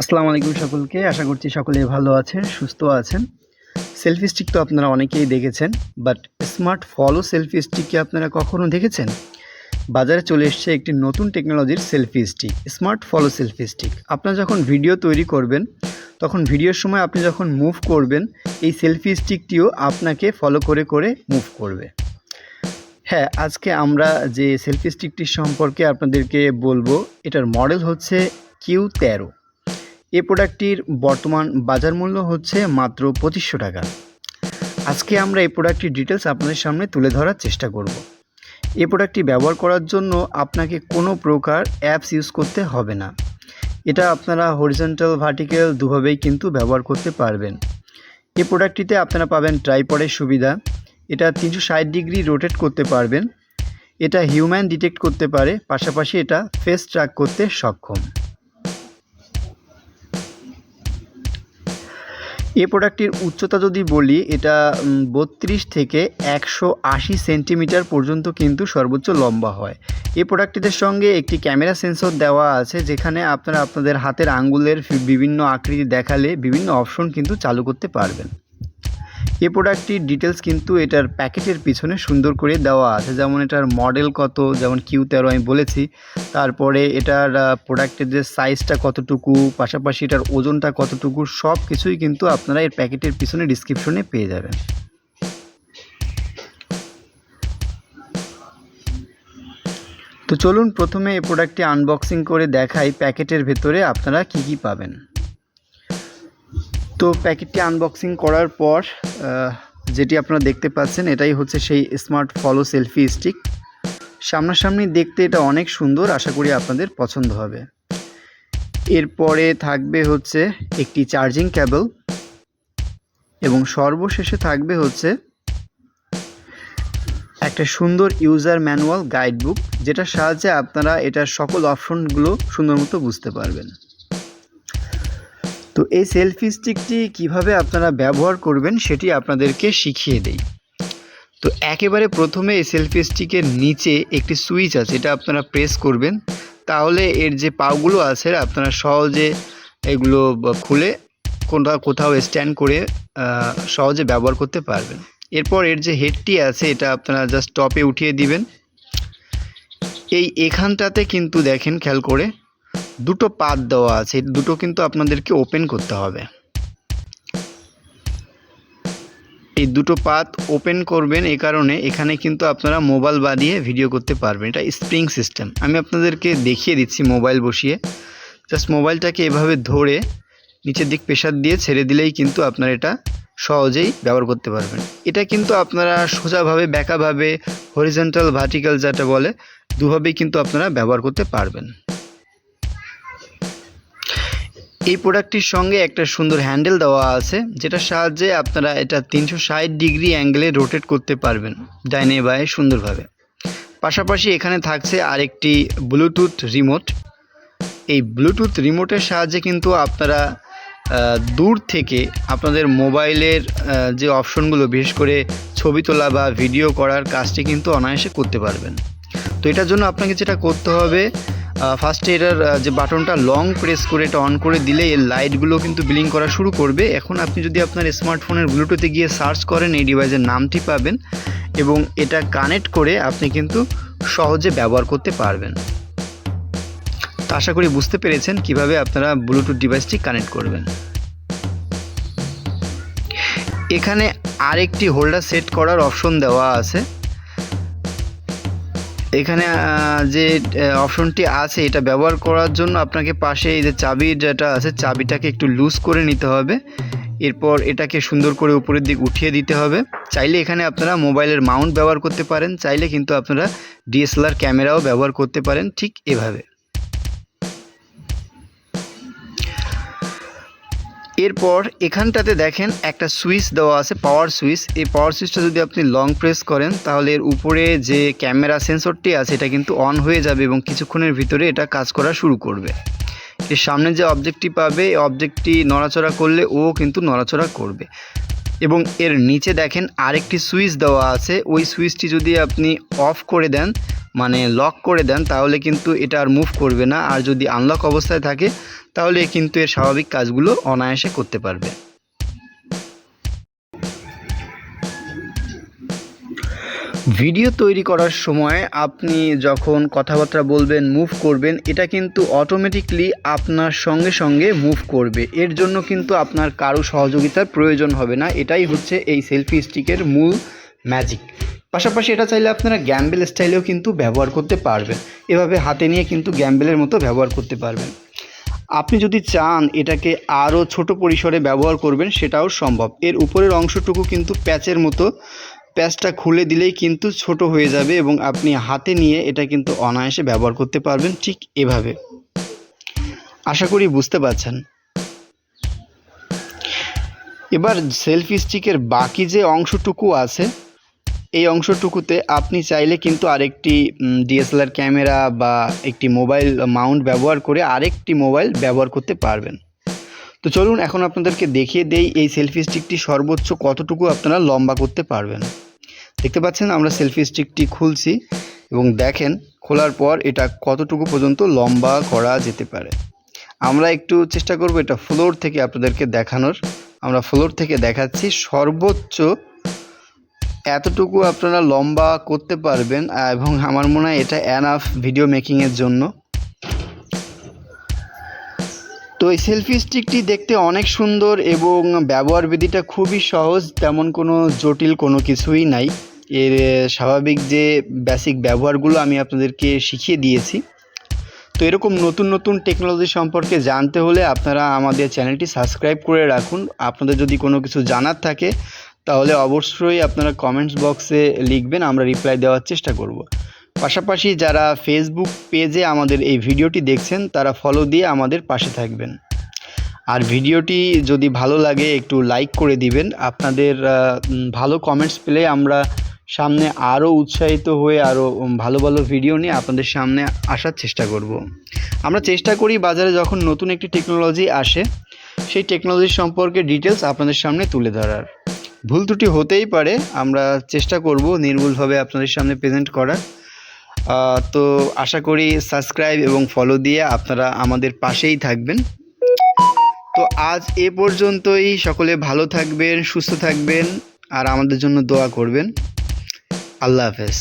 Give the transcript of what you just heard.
আসসালামু আলাইকুম সকলকে। আশা করছি সকলে ভালো আছেন, সুস্থ আছেন। সেলফি স্টিক তো আপনারা অনেকেই দেখেছেন but smart follow selfie stick কি আপনারা কখনো দেখেছেন? বাজারে চলে এসছে একটি নতুন টেকনোলজির selfie stick smart follow selfie stick আপনারা যখন ভিডিও তৈরি করবেন, তখন ভিডিওর সময় আপনি যখন মুভ করবেন, এই সেলফি স্টিকটিও আপনাকে ফলো করে করে মুভ করবে। হ্যাঁ আজকে আমরা যে সেলফি স্টিকটির সম্পর্কে আপনাদেরকে বলব, এটার মডেল হচ্ছে কিউ তেরো। এই প্রোডাক্টটির বর্তমান বাজার মূল্য হচ্ছে মাত্র পঁচিশশো টাকা। আজকে আমরা এই প্রোডাক্টটির ডিটেলস আপনাদের সামনে তুলে ধরার চেষ্টা করব। এই প্রোডাক্টটি ব্যবহার করার জন্য আপনাকে কোনো প্রকার অ্যাপস ইউজ করতে হবে না। এটা আপনারা হরিজেন্টাল ভার্টিক্যাল দুভাবেই কিন্তু ব্যবহার করতে পারবেন। এই প্রোডাক্টটিতে আপনারা পাবেন ট্রাইপডের সুবিধা। এটা তিনশো ষাট ডিগ্রি রোটেট করতে পারবেন। এটা হিউম্যান ডিটেক্ট করতে পারে। পাশাপাশি এটা ফেস ট্র্যাক করতে সক্ষম। এই প্রোডাক্টটির উচ্চতা যদি বলি, এটা বত্রিশ থেকে একশো আশি সেন্টিমিটার পর্যন্ত কিন্তু সর্বোচ্চ লম্বা হয়। এই প্রোডাক্টটিদের সঙ্গে একটি ক্যামেরা সেন্সর দেওয়া আছে, যেখানে আপনারা আপনাদের হাতের আঙ্গুলের বিভিন্ন আকৃতি দেখালে বিভিন্ন অপশন কিন্তু চালু করতে পারবেন। এই প্রোডাক্টটির ডিটেলস কিন্তু এটার প্যাকেটের পিছনে সুন্দর করে দেওয়া আছে। যেমন এটার মডেল কত, যেমন কিউ তেরো আমি বলেছি। তারপরে এটার প্রোডাক্টের যে সাইজটা কতটুকু, পাশাপাশি এটার ওজনটা কতটুকু সব কিছুই কিন্তু আপনারা এর প্যাকেটের পিছনে ডিসক্রিপশনে পেয়ে যাবেন। তো চলুন প্রথমে এই প্রোডাক্টটি আনবক্সিং করে দেখাই প্যাকেটের ভেতরে আপনারা কি কি পাবেন। তো প্যাকেটটি আনবক্সিং করার পর যেটি আপনারা দেখতে পাচ্ছেন, এটাই হচ্ছে সেই স্মার্ট ফলো সেলফি স্টিক সামনাসামনি দেখতে এটা অনেক সুন্দর, আশা করি আপনাদের পছন্দ হবে। এরপরে থাকবে হচ্ছে একটি চার্জিং ক্যাবল এবং সর্বশেষে থাকবে হচ্ছে একটা সুন্দর ইউজার ম্যানুয়াল গাইড বুক যেটার সাহায্যে আপনারা এটার সকল অপশনগুলো সুন্দর মতো বুঝতে পারবেন। তো এই সেলফি স্টিকটি কীভাবে আপনারা ব্যবহার করবেন সেটি আপনাদেরকে শিখিয়ে দেই। তো একেবারে প্রথমে এই সেলফি স্টিকের নিচে একটি সুইচ আছে, এটা আপনারা প্রেস করবেন। তাহলে এর যে পাগুলো আছে, আপনারা সহজে এগুলো খুলে কোনটা কোথাও স্ট্যান্ড করে সহজে ব্যবহার করতে পারবেন। এরপর এর যে হেডটি আছে, এটা আপনারা জাস্ট টপে উঠিয়ে দিবেন। এই এখানটাতে কিন্তু দেখেন, খেয়াল করে দুটো পাত দেওয়া আছে দুটো কিন্তু আপনাদেরকে ওপেন করতে হবে। এই দুটো পাত ওপেন করবেন এই কারণে এখানে কিন্তু আপনারা মোবাইল বাঁধিয়ে ভিডিও করতে পারবেন। এটা স্প্রিং সিস্টেম আমি আপনাদেরকে দেখিয়ে দিচ্ছি মোবাইল বসিয়ে। জাস্ট মোবাইলটাকে এভাবে ধরে নিচের দিক প্রেশার দিয়ে ছেড়ে দিলেই কিন্তু আপনারা এটা সহজেই ব্যবহার করতে পারবেন। এটা কিন্তু আপনারা সোজাভাবে ব্যাকাভাবে হরিজেন্টাল ভার্টিক্যাল যেটা বলে, দুভাবেই কিন্তু আপনারা ব্যবহার করতে পারবেন। এই প্রোডাক্টটির সঙ্গে একটা সুন্দর হ্যান্ডেল দেওয়া আছে, যেটার সাহায্যে আপনারা এটা তিনশো ষাট ডিগ্রি অ্যাঙ্গেলে রোটেট করতে পারবেন, ডাইনে বায়ে সুন্দরভাবে। পাশাপাশি এখানে থাকছে আরেকটি ব্লুটুথ রিমোট। এই ব্লুটুথ রিমোটের সাহায্যে কিন্তু আপনারা দূর থেকে আপনাদের মোবাইলের যে অপশনগুলো, বিশেষ করে ছবি তোলা বা ভিডিও করার কাজটি কিন্তু অনায়াসে করতে পারবেন। তো এটার জন্য আপনাকে যেটা করতে হবে ফার্স্টে এটার যে বাটনটা লং প্রেস করে এটা অন করে দিলে এর লাইটগুলো কিন্তু বিলিং করা শুরু করবে। এখন আপনি যদি আপনার স্মার্টফোনের ব্লুটুথে গিয়ে সার্চ করেন, এই ডিভাইসের নামটি পাবেন এবং এটা কানেক্ট করে আপনি কিন্তু সহজে ব্যবহার করতে পারবেন। তো আশা করি বুঝতে পেরেছেন কীভাবে আপনারা ব্লুটুথ ডিভাইসটি কানেক্ট করবেন। এখানে আরেকটি হোল্ডার সেট করার অপশন দেওয়া আছে। এখানে যে অপশনটি আছে এটা ব্যবহার করার জন্য আপনাকে পাশে এই যে চাবির যেটা আছে, চাবিটাকে একটু লুজ করে নিতে হবে। এরপর এটাকে সুন্দর করে উপরের দিক উঠিয়ে দিতে হবে। চাইলে এখানে আপনারা মোবাইলের মাউন্ট ব্যবহার করতে পারেন, চাইলে কিন্তু আপনারা ডিএসএলআর ক্যামেরাও ব্যবহার করতে পারেন ঠিক এভাবে। এরপর এখানটাতে দেখেন একটা সুইচ দেওয়া আছে পাওয়ার সুইচ। এই পাওয়ার সুইচটা যদি আপনি লং প্রেস করেন, তাহলে এর উপরে যে ক্যামেরা সেন্সরটি আছে, এটা কিন্তু অন হয়ে যাবে এবং কিছুক্ষণের ভিতরে এটা কাজ করা শুরু করবে। এর সামনে যে অবজেক্টটি পাবে, এই অবজেক্টটি নড়াচড়া করলে ও কিন্তু নড়াচড়া করবে। এবং এর নিচে দেখেন আরেকটি সুইচ দেওয়া আছে, ওই সুইচটি যদি আপনি অফ করে দেন মানে লক করে দেন, তাহলে কিন্তু এটা আর মুভ করবে না। আর যদি আনলক অবস্থায় থাকে তাহলে কিন্তু এর স্বাভাবিক কাজগুলো অনায়াসে করতে পারবে। ভিডিও তৈরি করার সময় আপনি যখন কথাবার্তা বলবেন মুভ করবেন, এটা কিন্তু অটোমেটিকলি আপনার সঙ্গে সঙ্গে মুভ করবে। এর জন্য কিন্তু আপনার কারও সহযোগিতার প্রয়োজন হবে না। এটাই হচ্ছে এই সেলফি স্টিকের মূল ম্যাজিক পাশাপাশি এটা চাইলে আপনারা গ্যাম্বেল স্টাইলেও কিন্তু ব্যবহার করতে পারবেন। এভাবে হাতে নিয়ে কিন্তু গ্যাম্বেলের মতো ব্যবহার করতে পারবেন। আপনি যদি চান এটাকে আরও ছোট পরিসরে ব্যবহার করবেন, সেটাও সম্ভব। এর উপরের অংশটুকু কিন্তু প্যাচের মতো, প্যাচটা খুলে দিলেই কিন্তু ছোট হয়ে যাবে এবং আপনি হাতে নিয়ে এটা কিন্তু অনায়াসে ব্যবহার করতে পারবেন ঠিক এভাবে। আশা করি বুঝতে পারছেন। এবার সেলফি স্টিকের বাকি যে অংশটুকু আছে এই অংশটুকুতে আপনি চাইলে কিন্তু আরেকটি ডিএসএলআর ক্যামেরা বা একটি মোবাইল মাউন্ট ব্যবহার করে আরেকটি মোবাইল ব্যবহার করতে পারবেন। তো চলুন এখন আপনাদেরকে দেখিয়ে দেই এই সেলফি স্টিকটি সর্বোচ্চ কতটুকু আপনারা লম্বা করতে পারবেন। দেখতে পাচ্ছেন আমরা সেলফি স্টিকটি খুলছি এবং দেখেন খোলার পর এটা কতটুকু পর্যন্ত লম্বা করা যেতে পারে। আমরা একটু চেষ্টা করব এটা ফ্লোর থেকে আপনাদেরকে দেখানোর। আমরা ফ্লোর থেকে দেখাচ্ছি সর্বোচ্চ এতটুকু আপনারা লম্বা করতে পারবেন এবং আমার মনে হয় এটা অ্যানাফ ভিডিও মেকিংয়ের জন্য। তো এই সেলফি স্টিকটি দেখতে অনেক সুন্দর এবং ব্যবহার বিধিটা খুবই সহজ, তেমন কোনো জটিল কোনো কিছুই নাই। এর স্বাভাবিক যে বেসিক ব্যবহারগুলো আমি আপনাদেরকে শিখিয়ে দিয়েছি। তো এরকম নতুন নতুন টেকনোলজি সম্পর্কে জানতে হলে আপনারা আমাদের চ্যানেলটি সাবস্ক্রাইব করে রাখুন। আপনাদের যদি কোনো কিছু জানার থাকে তাহলে অবশ্যই আপনারা কমেন্টস বক্সে লিখবেন, আমরা রিপ্লাই দেওয়ার চেষ্টা করব। পাশাপাশি যারা ফেসবুক পেজে আমাদের এই ভিডিওটি দেখছেন, তারা ফলো দিয়ে আমাদের পাশে থাকবেন। আর ভিডিওটি যদি ভালো লাগে, একটু লাইক করে দিবেন। আপনাদের ভালো কমেন্টস পেলে আমরা সামনে আরও উৎসাহিত হয়ে আরও ভালো ভালো ভিডিও নিয়ে আপনাদের সামনে আসার চেষ্টা করব। আমরা চেষ্টা করি বাজারে যখন নতুন একটি টেকনোলজি আসে, সেই টেকনোলজি সম্পর্কে ডিটেলস আপনাদের সামনে তুলে ধরার। ভুল ত্রুটি হতেই পারে, আমরা চেষ্টা করব নির্ভুলভাবে আপনাদের সামনে প্রেজেন্ট করার। তো আশা করি সাবস্ক্রাইব এবং ফলো দিয়ে আপনারা আমাদের পাশেই থাকবেন। তো আজ এ পর্যন্তই, সকলে ভালো থাকবেন, সুস্থ থাকবেন, আর আমাদের জন্য দোয়া করবেন। আল্লাহ হাফেজ।